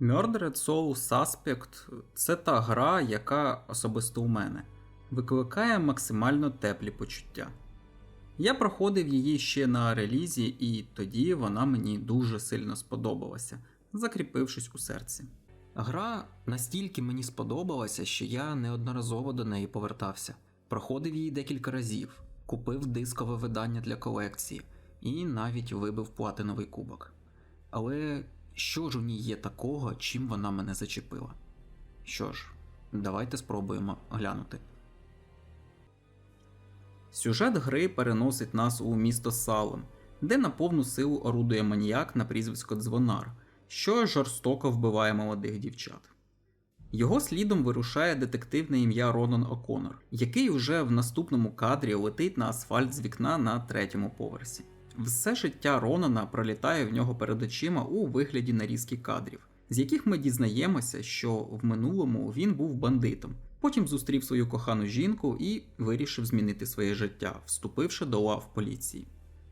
Murdered Soul Suspect це та гра, яка особисто у мене викликає максимально теплі почуття. Я проходив її ще на релізі, і тоді вона мені дуже сильно сподобалася, закріпившись у серці. Гра настільки мені сподобалася, що я неодноразово до неї повертався, проходив її декілька разів, купив дискове видання для колекції і навіть вибив платиновий кубок. Але що ж у ній є такого, чим вона мене зачепила? Що ж, давайте спробуємо глянути. Сюжет гри переносить нас у місто Салем, де на повну силу орудує маніяк на прізвисько Дзвонар, що жорстоко вбиває молодих дівчат. Його слідом вирушає детектив на ім'я Ронан О'Конор, який уже в наступному кадрі летить на асфальт з вікна на третьому поверсі. Все життя Ронана пролітає в нього перед очима у вигляді нарізки кадрів, з яких ми дізнаємося, що в минулому він був бандитом, потім зустрів свою кохану жінку і вирішив змінити своє життя, вступивши до лав поліції.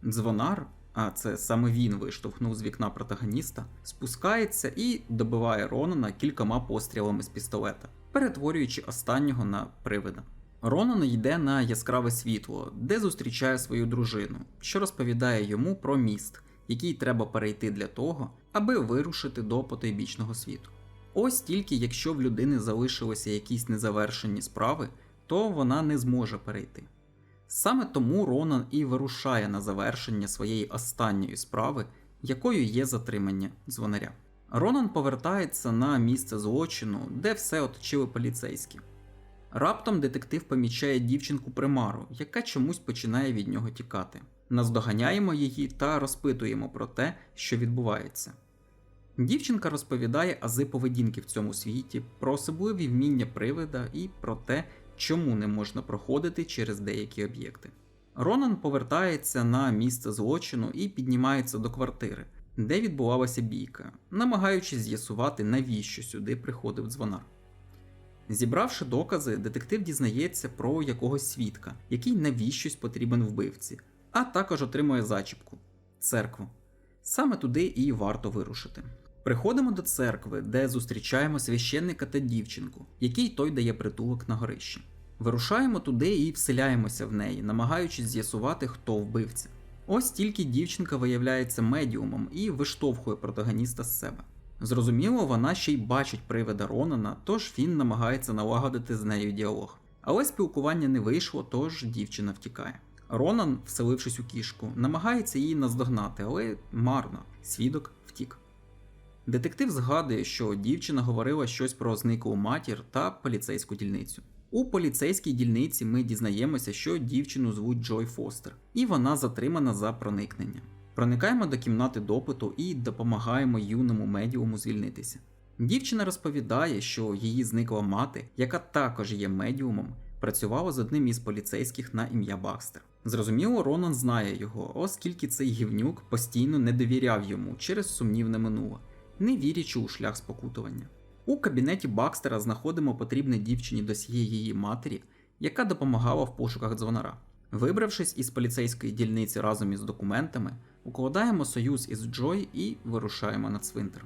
Дзвонар, а це саме він виштовхнув з вікна протагоніста, спускається і добиває Ронана кількома пострілами з пістолета, перетворюючи останнього на привида. Ронан йде на яскраве світло, де зустрічає свою дружину, що розповідає йому про міст, який треба перейти для того, аби вирушити до потойбічного світу. Ось тільки якщо в людини залишилися якісь незавершені справи, то вона не зможе перейти. Саме тому Ронан і вирушає на завершення своєї останньої справи, якою є затримання дзвонаря. Ронан повертається на місце злочину, де все оточили поліцейські. Раптом детектив помічає дівчинку примару, яка чомусь починає від нього тікати. Наздоганяємо її та розпитуємо про те, що відбувається. Дівчинка розповідає ази поведінки в цьому світі, про особливі вміння привида і про те, чому не можна проходити через деякі об'єкти. Ронан повертається на місце злочину і піднімається до квартири, де відбувалася бійка, намагаючись з'ясувати, навіщо сюди приходив дзвонар. Зібравши докази, детектив дізнається про якогось свідка, який навіщось потрібен вбивці, а також отримує зачіпку церкву. Саме туди і варто вирушити. Приходимо до церкви, де зустрічаємо священника та дівчинку, який той дає притулок на горищі. Вирушаємо туди і вселяємося в неї, намагаючись з'ясувати, хто вбивця. Ось тільки дівчинка виявляється медіумом і виштовхує протагоніста з себе. Зрозуміло, вона ще й бачить привида Ронана, тож він намагається налагодити з нею діалог. Але спілкування не вийшло, тож дівчина втікає. Ронан, вселившись у кішку, намагається її наздогнати, але марно, свідок втік. Детектив згадує, що дівчина говорила щось про зниклу матір та поліцейську дільницю. У поліцейській дільниці ми дізнаємося, що дівчину звуть Джой Фостер, і вона затримана за проникнення. Проникаємо до кімнати допиту і допомагаємо юному медіуму звільнитися. Дівчина розповідає, що її зникла мати, яка також є медіумом, працювала з одним із поліцейських на ім'я Бакстер. Зрозуміло, Ронан знає його, оскільки цей гівнюк постійно не довіряв йому через сумнівне минуле, не вірячи у шлях спокутування. У кабінеті Бакстера знаходимо потрібне дівчині досьє її матері, яка допомагала в пошуках дзвонара. Вибравшись із поліцейської дільниці разом із документами, укладаємо союз із Джой і вирушаємо на цвинтар.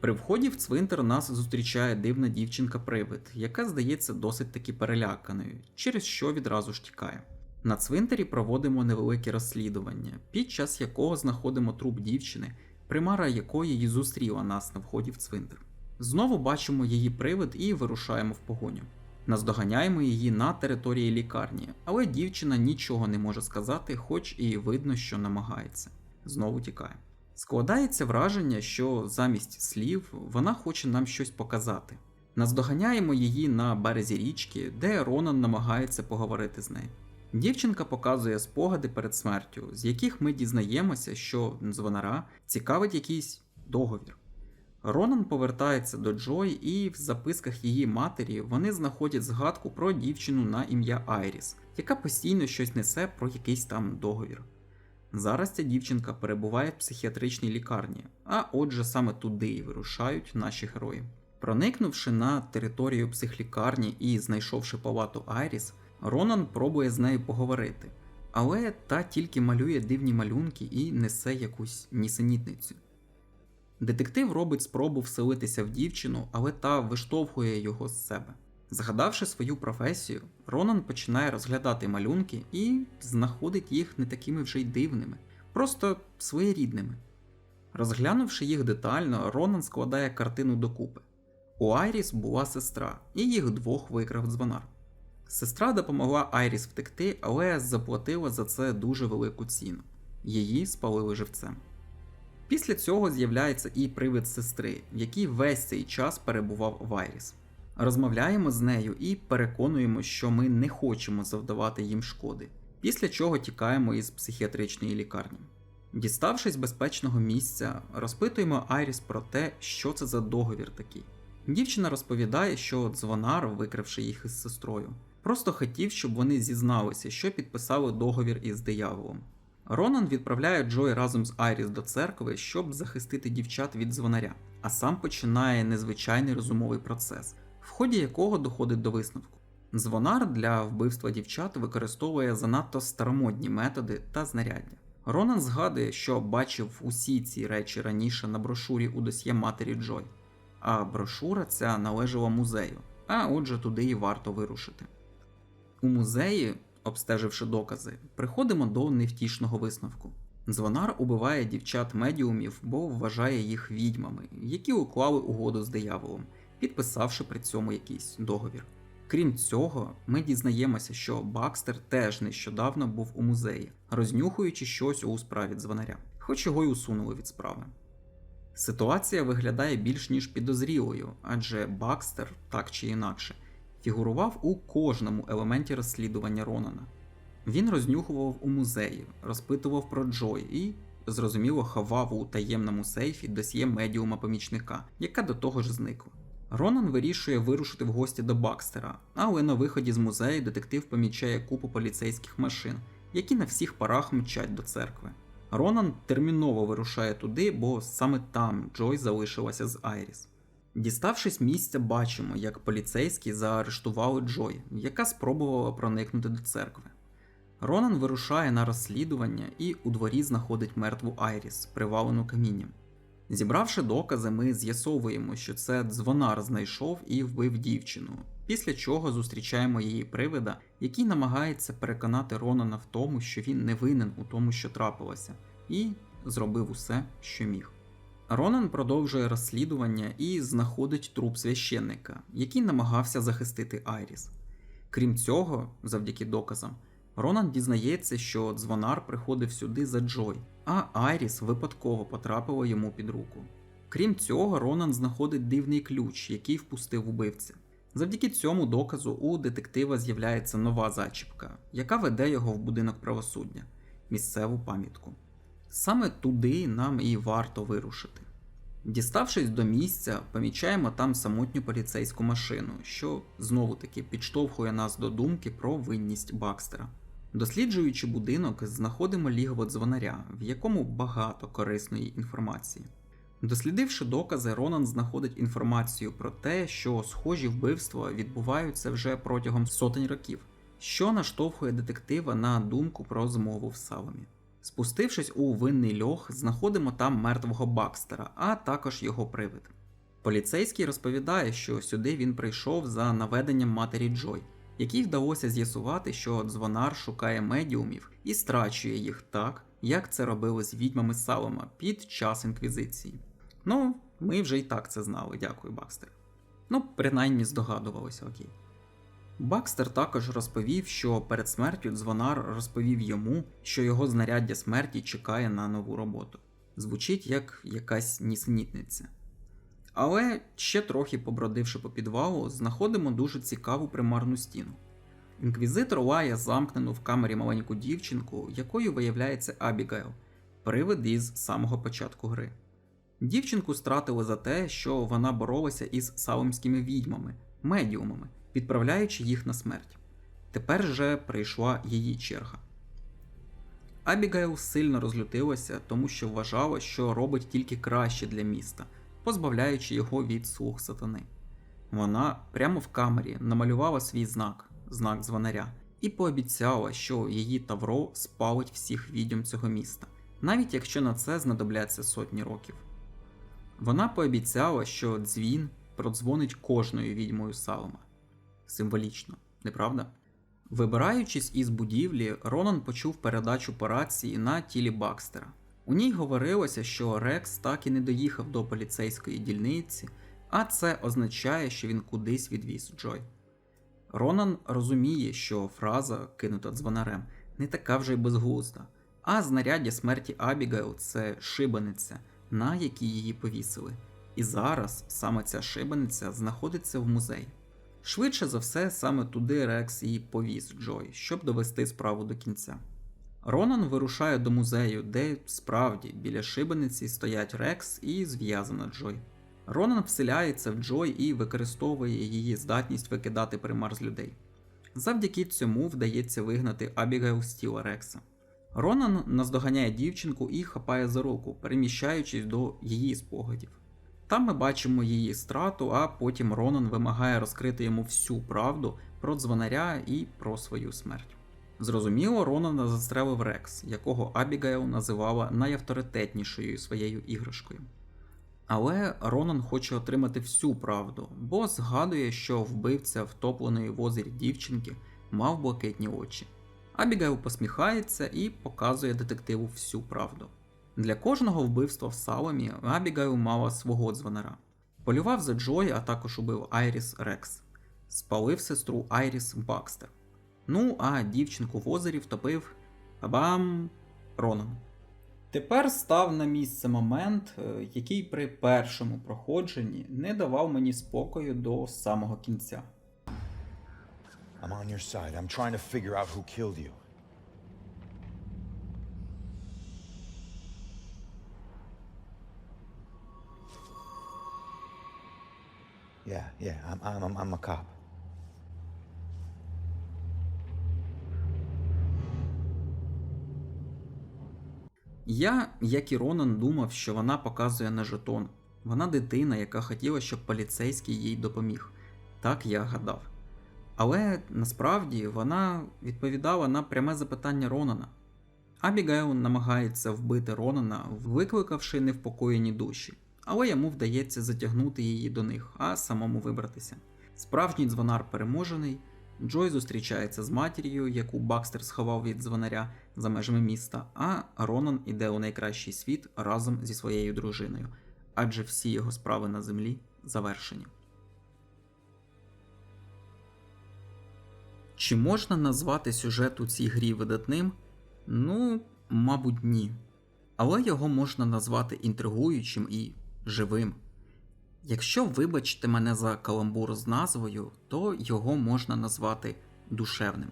При вході в цвинтар нас зустрічає дивна дівчинка-привид, яка здається досить таки переляканою, через що відразу ж тікає. На цвинтарі проводимо невелике розслідування, під час якого знаходимо труп дівчини, примара якої її зустріла нас на вході в цвинтар. Знову бачимо її привид і вирушаємо в погоню. Наздоганяємо її на території лікарні, але дівчина нічого не може сказати, хоч і видно, що намагається. Знову тікає. Складається враження, що замість слів вона хоче нам щось показати. Наздоганяємо її на березі річки, де Ронан намагається поговорити з нею. Дівчинка показує спогади перед смертю, з яких ми дізнаємося, що дзвонара цікавить якийсь договір. Ронан повертається до Джой, і в записках її матері вони знаходять згадку про дівчину на ім'я Айріс, яка постійно щось несе про якийсь там договір. Зараз ця дівчинка перебуває в психіатричній лікарні, а отже саме туди й вирушають наші герої. Проникнувши на територію психлікарні і знайшовши палату Айріс, Ронан пробує з нею поговорити, але та тільки малює дивні малюнки і несе якусь нісенітницю. Детектив робить спробу вселитися в дівчину, але та виштовхує його з себе. Згадавши свою професію, Ронан починає розглядати малюнки і знаходить їх не такими вже й дивними, просто своєрідними. Розглянувши їх детально, Ронан складає картину докупи. У Айріс була сестра, і їх двох викрав дзвонар. Сестра допомогла Айріс втекти, але заплатила за це дуже велику ціну. Її спалили живцем. Після цього з'являється і привид сестри, який весь цей час перебував в Айріс. Розмовляємо з нею і переконуємо, що ми не хочемо завдавати їм шкоди, після чого тікаємо із психіатричної лікарні. Діставшись безпечного місця, розпитуємо Айріс про те, що це за договір такий. Дівчина розповідає, що дзвонар, викривши їх із сестрою, просто хотів, щоб вони зізналися, що підписали договір із дияволом. Ронан відправляє Джой разом з Айріс до церкви, щоб захистити дівчат від дзвонаря, а сам починає незвичайний розумовий процес, в ході якого доходить до висновку. Дзвонар для вбивства дівчат використовує занадто старомодні методи та знаряддя. Ронан згадує, що бачив усі ці речі раніше на брошурі у досьє матері Джой, а брошура ця належала музею, а отже туди і варто вирушити. У музеї, обстеживши докази, приходимо до невтішного висновку. Дзвонар убиває дівчат медіумів, бо вважає їх відьмами, які уклали угоду з дияволом, підписавши при цьому якийсь договір. Крім цього, ми дізнаємося, що Бакстер теж нещодавно був у музеї, рознюхуючи щось у справі дзвонаря, хоч його й усунули від справи. Ситуація виглядає більш ніж підозрілою, адже Бакстер, так чи інакше, фігурував у кожному елементі розслідування Ронана. Він рознюхував у музеї, розпитував про Джой і, зрозуміло, ховав у таємному сейфі досьє медіума помічника, яка до того ж зникла. Ронан вирішує вирушити в гості до Бакстера, але на виході з музею детектив помічає купу поліцейських машин, які на всіх парах мчать до церкви. Ронан терміново вирушає туди, бо саме там Джой залишилася з Айріс. Діставшись місця, бачимо, як поліцейські заарештували Джой, яка спробувала проникнути до церкви. Ронан вирушає на розслідування і у дворі знаходить мертву Айріс, привалену камінням. Зібравши докази, ми з'ясовуємо, що це дзвонар знайшов і вбив дівчину, після чого зустрічаємо її привида, який намагається переконати Ронана в тому, що він не винен у тому, що трапилося, і зробив усе, що міг. Ронан продовжує розслідування і знаходить труп священника, який намагався захистити Айріс. Крім цього, завдяки доказам, Ронан дізнається, що дзвонар приходив сюди за Джой, а Айріс випадково потрапила йому під руку. Крім цього, Ронан знаходить дивний ключ, який впустив убивця. Завдяки цьому доказу у детектива з'являється нова зачіпка, яка веде його в будинок правосуддя, місцеву пам'ятку. Саме туди нам і варто вирушити. Діставшись до місця, помічаємо там самотню поліцейську машину, що знову таки підштовхує нас до думки про винність Бакстера. Досліджуючи будинок, знаходимо лігво дзвонаря, в якому багато корисної інформації. Дослідивши докази, Ронан знаходить інформацію про те, що схожі вбивства відбуваються вже протягом сотень років, що наштовхує детектива на думку про змову в Саломі. Спустившись у винний льох, знаходимо там мертвого Бакстера, а також його привид. Поліцейський розповідає, що сюди він прийшов за наведенням матері Джой, якій вдалося з'ясувати, що дзвонар шукає медіумів і страчує їх так, як це робили з відьмами Салома під час інквізиції. Ну, ми вже і так це знали, дякую, Бакстер. Ну, принаймні здогадувалися, окей. Бакстер також розповів, що перед смертю дзвонар розповів йому, що його знаряддя смерті чекає на нову роботу. Звучить як якась нісенітниця. Але ще трохи побродивши по підвалу, знаходимо дуже цікаву примарну стіну. Інквізитор лає замкнену в камері маленьку дівчинку, якою виявляється Абігайл, привид із самого початку гри. Дівчинку стратили за те, що вона боролася із салемськими відьмами, медіумами, відправляючи їх на смерть. Тепер же прийшла її черга. Абігайл сильно розлютилася, тому що вважала, що робить тільки краще для міста, позбавляючи його від слуг сатани. Вона прямо в камері намалювала свій знак, знак дзвонаря, і пообіцяла, що її Тавро спалить всіх відьом цього міста, навіть якщо на це знадобляться сотні років. Вона пообіцяла, що дзвін продзвонить кожною відьмою Салема. Символічно, неправда? Вибираючись із будівлі, Ронан почув передачу по рації на тілі Бакстера. У ній говорилося, що Рекс так і не доїхав до поліцейської дільниці, а це означає, що він кудись відвіз Джой. Ронан розуміє, що фраза, кинута дзвонарем, не така вже й безглузда, а знаряддя смерті Абігайл це шибаниця, на якій її повісили. І зараз саме ця шибаниця знаходиться в музеї. Швидше за все, саме туди Рекс і повіз Джой, щоб довести справу до кінця. Ронан вирушає до музею, де справді біля шибениці стоять Рекс і зв'язана Джой. Ронан вселяється в Джой і використовує її здатність викидати примар з людей. Завдяки цьому вдається вигнати Абігайл з тіла Рекса. Ронан наздоганяє дівчинку і хапає за руку, переміщаючись до її спогадів. Там ми бачимо її страту, а потім Ронан вимагає розкрити йому всю правду про дзвонаря і про свою смерть. Зрозуміло, Ронана застрелив Рекс, якого Абігайл називала найавторитетнішою своєю іграшкою. Але Ронан хоче отримати всю правду, бо згадує, що вбивця втопленої в озері дівчинки мав блакитні очі. Абігайл посміхається і показує детективу всю правду. Для кожного вбивства в Саломі Абігайл мала свого дзвонара. Полював за Джой, а також убив Айріс Рекс, спалив сестру Айріс Бакстер. Ну, а дівчинку в озері втопив Бабам Ронан. Тепер став на місце момент, е, який при першому проходженні не давав мені спокою до самого кінця. I'm on your side. I'm trying to figure out who killed you. Yeah, yeah, I'm, I'm, I'm, a cop. Я, як і Ронан, думав, що вона показує на жетон. Вона дитина, яка хотіла, щоб поліцейський їй допоміг. Так я гадав. Але насправді вона відповідала на пряме запитання Ронана. Абігайл намагається вбити Ронана, викликавши невпокоєні душі, але йому вдається затягнути її до них, а самому вибратися. Справжній дзвонар переможений. Джой зустрічається з матір'ю, яку Бакстер сховав від дзвонаря за межами міста, а Ронан іде у найкращий світ разом зі своєю дружиною, адже всі його справи на землі завершені. Чи можна назвати сюжет у цій грі видатним? Ну, мабуть, ні. Але його можна назвати інтригуючим і живим. Якщо вибачте мене за каламбур з назвою, то його можна назвати душевним.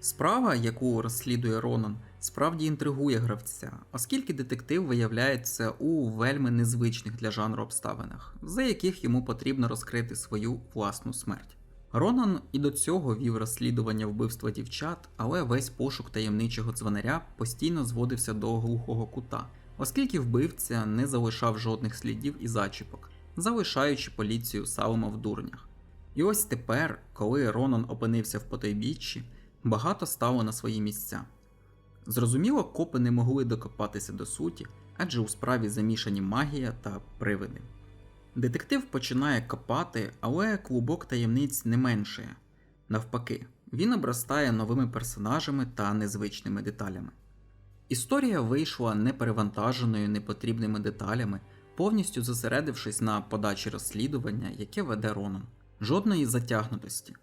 Справа, яку розслідує Ронан, справді інтригує гравця, оскільки детектив виявляється у вельми незвичних для жанру обставинах, за яких йому потрібно розкрити свою власну смерть. Ронан і до цього вів розслідування вбивства дівчат, але весь пошук таємничого дзвонаря постійно зводився до глухого кута, оскільки вбивця не залишав жодних слідів і зачіпок, залишаючи поліцію Салома в дурнях. І ось тепер, коли Ронан опинився в потойбіччі, багато стало на свої місця. Зрозуміло, копи не могли докопатися до суті, адже у справі замішані магія та привиди. Детектив починає копати, але клубок таємниць не меншає. Навпаки, він обростає новими персонажами та незвичними деталями. Історія вийшла неперевантаженою непотрібними деталями, повністю зосередившись на подачі розслідування, яке веде Ронан. Жодної затягнутості.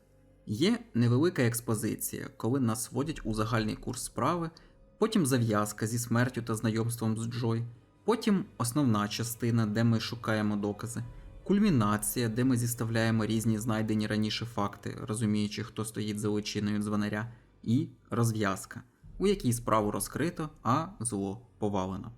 Є невелика експозиція, коли нас вводять у загальний курс справи, потім зав'язка зі смертю та знайомством з Джой, потім основна частина, де ми шукаємо докази, кульмінація, де ми зіставляємо різні знайдені раніше факти, розуміючи, хто стоїть за личиною дзвонаря, і розв'язка, у якій справу розкрито, а зло повалено.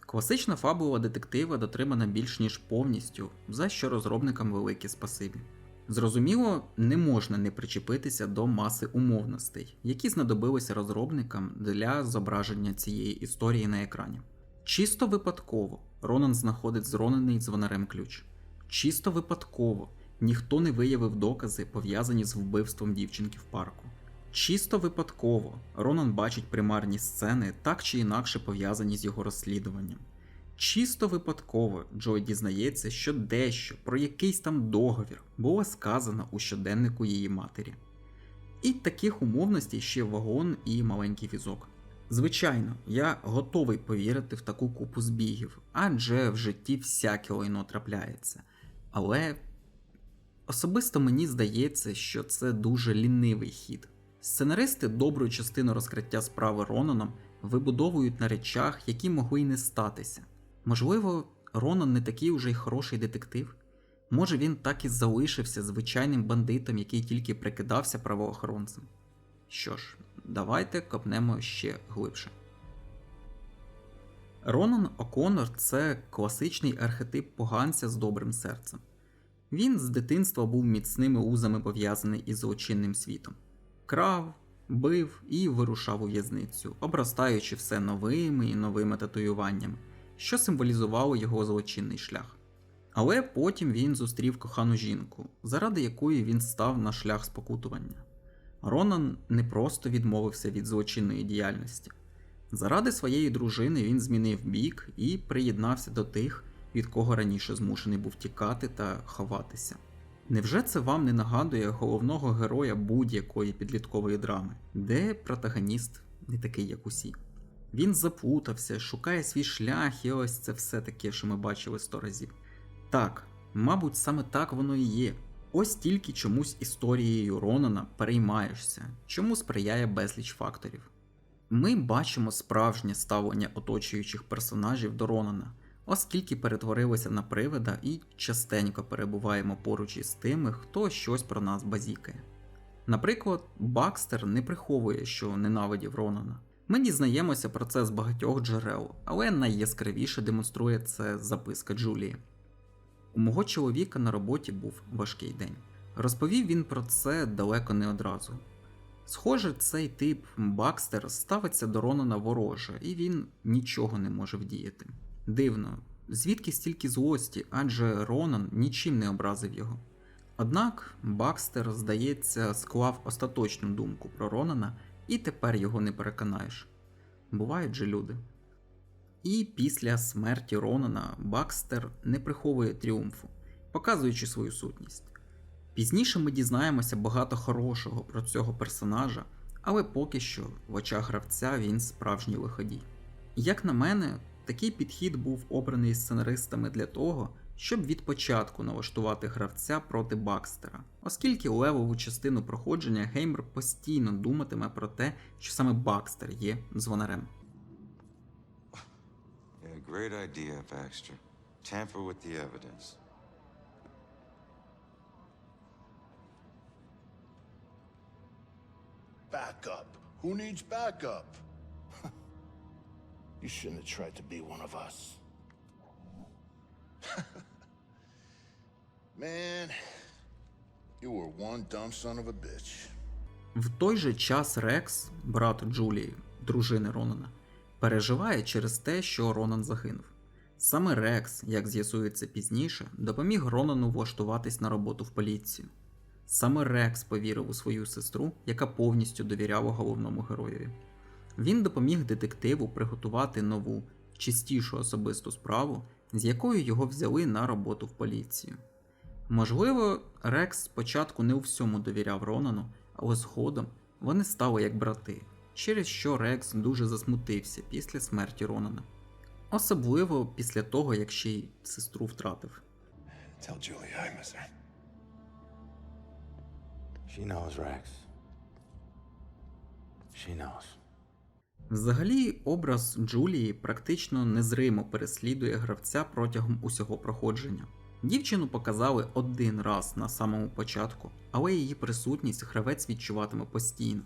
Класична фабула детектива дотримана більш ніж повністю, за що розробникам велике спасибі. Зрозуміло, не можна не причепитися до маси умовностей, які знадобилися розробникам для зображення цієї історії на екрані. Чисто випадково Ронан знаходить зронений дзвонарем ключ. Чисто випадково ніхто не виявив докази, пов'язані з вбивством дівчинки в парку. Чисто випадково Ронан бачить примарні сцени, так чи інакше пов'язані з його розслідуванням. Чисто випадково Джой дізнається, що дещо про якийсь там договір було сказано у щоденнику її матері. І таких умовностей ще вагон і маленький візок. Звичайно, я готовий повірити в таку купу збігів, адже в житті всяке лайно трапляється. Але особисто мені здається, що це дуже лінивий хід. Сценаристи добру частину розкриття справи Ронаном вибудовують на речах, які могли й не статися. Можливо, Ронан не такий уже й хороший детектив. Може він так і залишився звичайним бандитом, який тільки прикидався правоохоронцем. Що ж, давайте копнемо ще глибше. Ронан О'Коннор це класичний архетип поганця з добрим серцем. Він з дитинства був міцними узами пов'язаний із злочинним світом. Крав, бив і вирушав у в'язницю, обростаючи все новими і новими татуюваннями, що символізувало його злочинний шлях. Але потім він зустрів кохану жінку, заради якої він став на шлях спокутування. Ронан не просто відмовився від злочинної діяльності. Заради своєї дружини він змінив бік і приєднався до тих, від кого раніше змушений був тікати та ховатися. Невже це вам не нагадує головного героя будь-якої підліткової драми, де протагоніст не такий, як усі? Він заплутався, шукає свій шлях, і ось це все таке, що ми бачили сто разів. Так, мабуть, саме так воно і є. Ось тільки чомусь історією Ронана переймаєшся, чому сприяє безліч факторів. Ми бачимо справжнє ставлення оточуючих персонажів до Ронана, оскільки перетворилися на привида і частенько перебуваємо поруч із тими, хто щось про нас базікає. Наприклад, Бакстер не приховує, що ненавидів Ронана. Ми дізнаємося про це з багатьох джерел, але найяскравіше демонструє це записка Джулії. У мого чоловіка на роботі був важкий день. Розповів він про це далеко не одразу. Схоже, цей тип Бакстер ставиться до Ронана вороже, і він нічого не може вдіяти. Дивно, звідки стільки злості, адже Ронан нічим не образив його. Однак Бакстер, здається, склав остаточну думку про Ронана, і тепер його не переконаєш. Бувають же люди. І після смерті Ронана Бакстер не приховує тріумфу, показуючи свою сутність. Пізніше ми дізнаємося багато хорошого про цього персонажа, але поки що в очах гравця він справжній лиходій. Як на мене, такий підхід був обраний сценаристами для того, щоб від початку налаштувати гравця проти Бакстера, оскільки левову частину проходження Геймер постійно думатиме про те, що саме Бакстер є дзвонарем. Yeah, great idea, Baxter. Tamper with the evidence. Backup. Who needs backup? You shouldn't have tried to be one of us. Man, you were one dumb son of a bitch. В той же час Рекс, брат Джулії, дружини Ронана, переживає через те, що Ронан загинув. Саме Рекс, як з'ясується пізніше, допоміг Ронану влаштуватись на роботу в поліцію. Саме Рекс повірив у свою сестру, яка повністю довіряла головному героєві. Він допоміг детективу приготувати нову, чистішу особисту справу, з якою його взяли на роботу в поліцію. Можливо, Рекс спочатку не у всьому довіряв Ронану, але згодом вони стали як брати, через що Рекс дуже засмутився після смерті Ронана. Особливо після того, як ще й сестру втратив. Tell Julie I miss her. She knows, Rex. She knows. Взагалі, образ Джулії практично незримо переслідує гравця протягом усього проходження. Дівчину показали один раз на самому початку, але її присутність гравець відчуватиме постійно.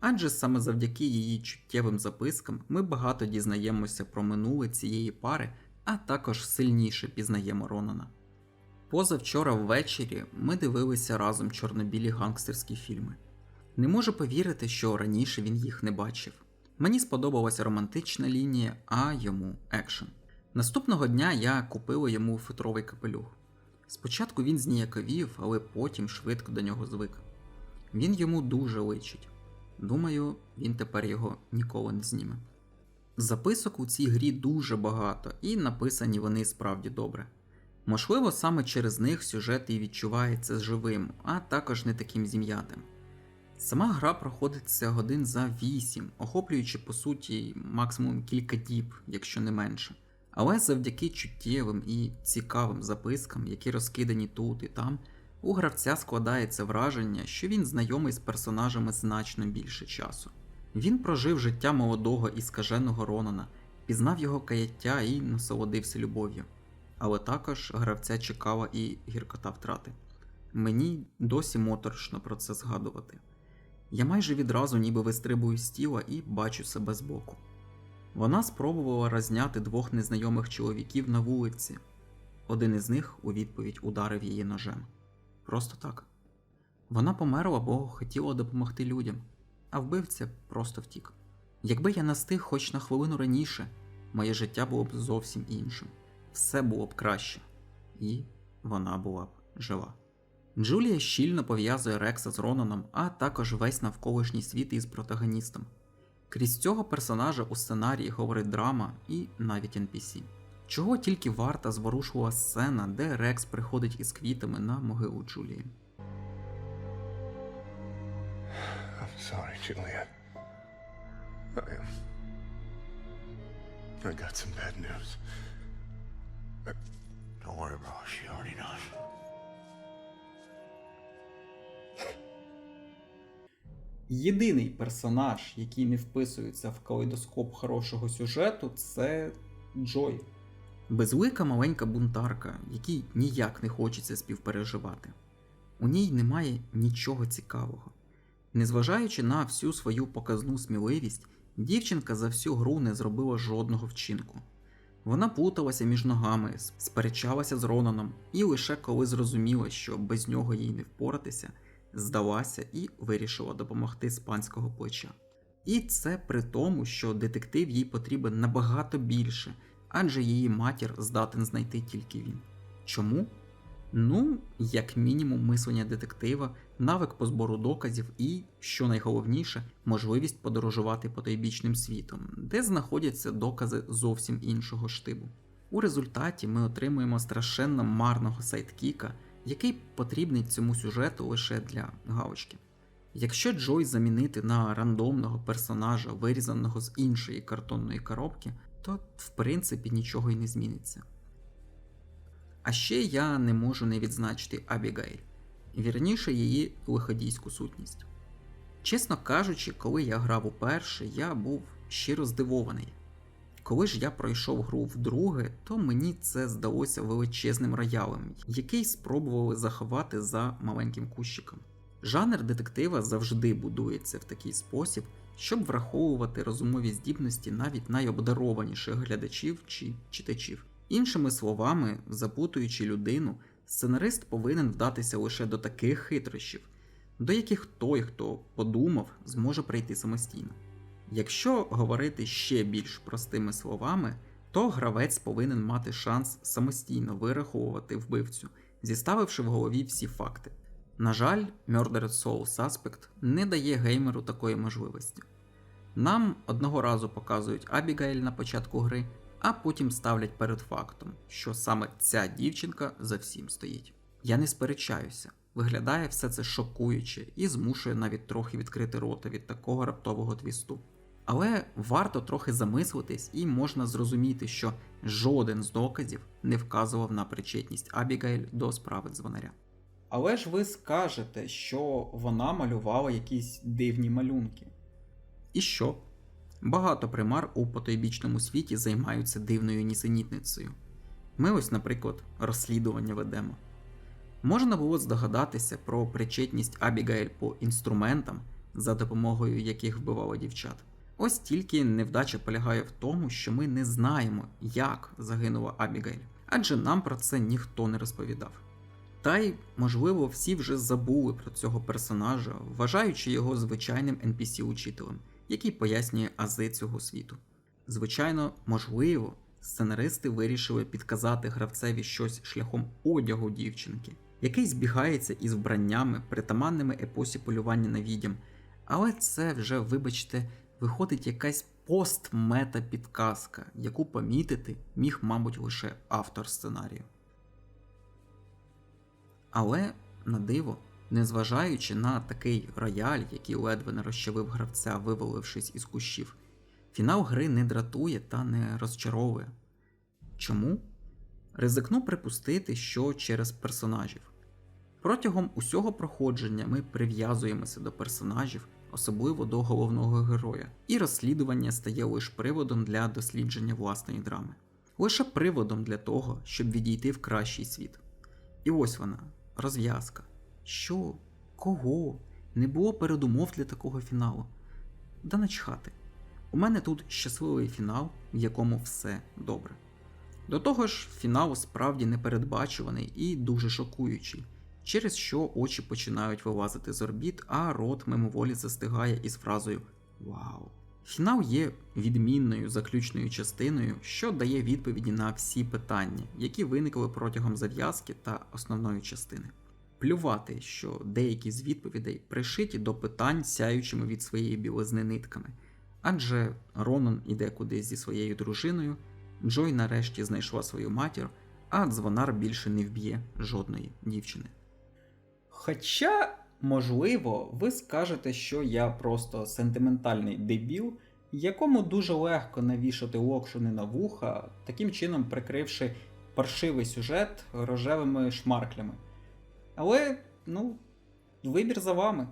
Адже саме завдяки її чуттєвим запискам ми багато дізнаємося про минуле цієї пари, а також сильніше пізнаємо Ронана. Позавчора ввечері ми дивилися разом чорнобілі гангстерські фільми. Не можу повірити, що раніше він їх не бачив. Мені сподобалася романтична лінія, а йому екшен. Наступного дня я купила йому фетровий капелюх. Спочатку він зніяковів, але потім швидко до нього звик. Він йому дуже личить. Думаю, він тепер його ніколи не зніме. Записок у цій грі дуже багато, і написані вони справді добре. Можливо, саме через них сюжет і відчувається живим, а також не таким зім'ятим. Сама гра проходиться годин за 8, охоплюючи по суті максимум кілька діб, якщо не менше. Але завдяки чуттєвим і цікавим запискам, які розкидані тут і там, у гравця складається враження, що він знайомий з персонажами значно більше часу. Він прожив життя молодого і скаженого Ронана, пізнав його каяття і насолодився любов'ю. Але також гравця чекала і гіркота втрати. Мені досі моторошно про це згадувати. Я майже відразу ніби вистрибую з тіла і бачу себе збоку. Вона спробувала розняти двох незнайомих чоловіків на вулиці. Один із них у відповідь ударив її ножем. Просто так. Вона померла, бо хотіла допомогти людям, а вбивця просто втік. Якби я настиг хоч на хвилину раніше, моє життя було б зовсім іншим. Все було б краще. І вона була б жива. Джулія щільно пов'язує Рекса з Ронаном, а також весь навколишній світ із протагоністом. Крізь цього персонажа у сценарії говорить драма і навіть NPC. Чого тільки варта зворушила сцена, де Рекс приходить із квітами на могилу Джулії. I'm sorry, Juliet. I. I got some bad news. Don't worry, bro. She already knows. Єдиний персонаж, який не вписується в калейдоскоп хорошого сюжету, це Джой. Безлика маленька бунтарка, якій ніяк не хочеться співпереживати. У ній немає нічого цікавого. Незважаючи на всю свою показну сміливість, дівчинка за всю гру не зробила жодного вчинку. Вона плуталася між ногами, сперечалася з Ронаном, і лише коли зрозуміла, що без нього їй не впоратися, здалася і вирішила допомогти з панського плеча. І це при тому, що детектив їй потрібен набагато більше, адже її матір здатен знайти тільки він. Чому? Ну, як мінімум, мислення детектива, навик по збору доказів і, що найголовніше, можливість подорожувати потойбічним світом, де знаходяться докази зовсім іншого штибу. У результаті ми отримуємо страшенно марного сайдкіка, який потрібний цьому сюжету лише для галочки. Якщо Джой замінити на рандомного персонажа, вирізаного з іншої картонної коробки, то в принципі нічого й не зміниться. А ще я не можу не відзначити Абігайль, вірніше її лиходійську сутність. Чесно кажучи, коли я грав уперше, я був щиро здивований. Коли ж я пройшов гру вдруге, то мені це здалося величезним роялем, який спробували заховати за маленьким кущиком. Жанр детектива завжди будується в такий спосіб, щоб враховувати розумові здібності навіть найобдарованіших глядачів чи читачів. Іншими словами, запутуючи людину, сценарист повинен вдатися лише до таких хитрощів, до яких той, хто подумав, зможе прийти самостійно. Якщо говорити ще більш простими словами, то гравець повинен мати шанс самостійно вираховувати вбивцю, зіставивши в голові всі факти. На жаль, Murdered Soul Suspect не дає геймеру такої можливості. Нам одного разу показують Абігайль на початку гри, а потім ставлять перед фактом, що саме ця дівчинка за всім стоїть. Я не сперечаюся, виглядає все це шокуюче і змушує навіть трохи відкрити рота від такого раптового твісту. Але варто трохи замислитись, і можна зрозуміти, що жоден з доказів не вказував на причетність Абігайль до справи дзвонаря. Але ж ви скажете, що вона малювала якісь дивні малюнки. І що? Багато примар у потойбічному світі займаються дивною нісенітницею. Ми ось, наприклад, розслідування ведемо. Можна було здогадатися про причетність Абігайль по інструментам, за допомогою яких вбивала дівчат. Ось тільки невдача полягає в тому, що ми не знаємо, як загинула Абігайль, адже нам про це ніхто не розповідав. Та й, можливо, всі вже забули про цього персонажа, вважаючи його звичайним NPC-учителем, який пояснює ази цього світу. Звичайно, можливо, сценаристи вирішили підказати гравцеві щось шляхом одягу дівчинки, який збігається із вбраннями, притаманними епосі полювання на відьм, але це вже, вибачте, виходить якась постмета підказка, яку помітити міг, мабуть, лише автор сценарію. Але на диво, незважаючи на такий рояль, який ледве не розчавив гравця, вивалившись із кущів, фінал гри не дратує та не розчаровує. Чому? Ризикну припустити, що через персонажів. Протягом усього проходження ми прив'язуємося до персонажів, особливо до головного героя, і розслідування стає лише приводом для дослідження власної драми, лише приводом для того, щоб відійти в кращий світ. І ось вона, розв'язка. Що? Кого? Не було передумов для такого фіналу. Да начхати. У мене тут щасливий фінал, в якому все добре. До того ж, фінал справді непередбачуваний і дуже шокуючий, через що очі починають вилазити з орбіт, а рот мимоволі застигає із фразою Вау. Фінал є відмінною заключною частиною, що дає відповіді на всі питання, які виникли протягом зав'язки та основної частини. Плювати, що деякі з відповідей пришиті до питань, сяючими від своєї білизни нитками. Адже Ронан іде кудись зі своєю дружиною, Джой нарешті знайшла свою матір, а дзвонар більше не вб'є жодної дівчини. Хоча, можливо, ви скажете, що я просто сентиментальний дебіл, якому дуже легко навішати локшини на вуха, таким чином прикривши паршивий сюжет рожевими шмарклями. Але, ну, вибір за вами.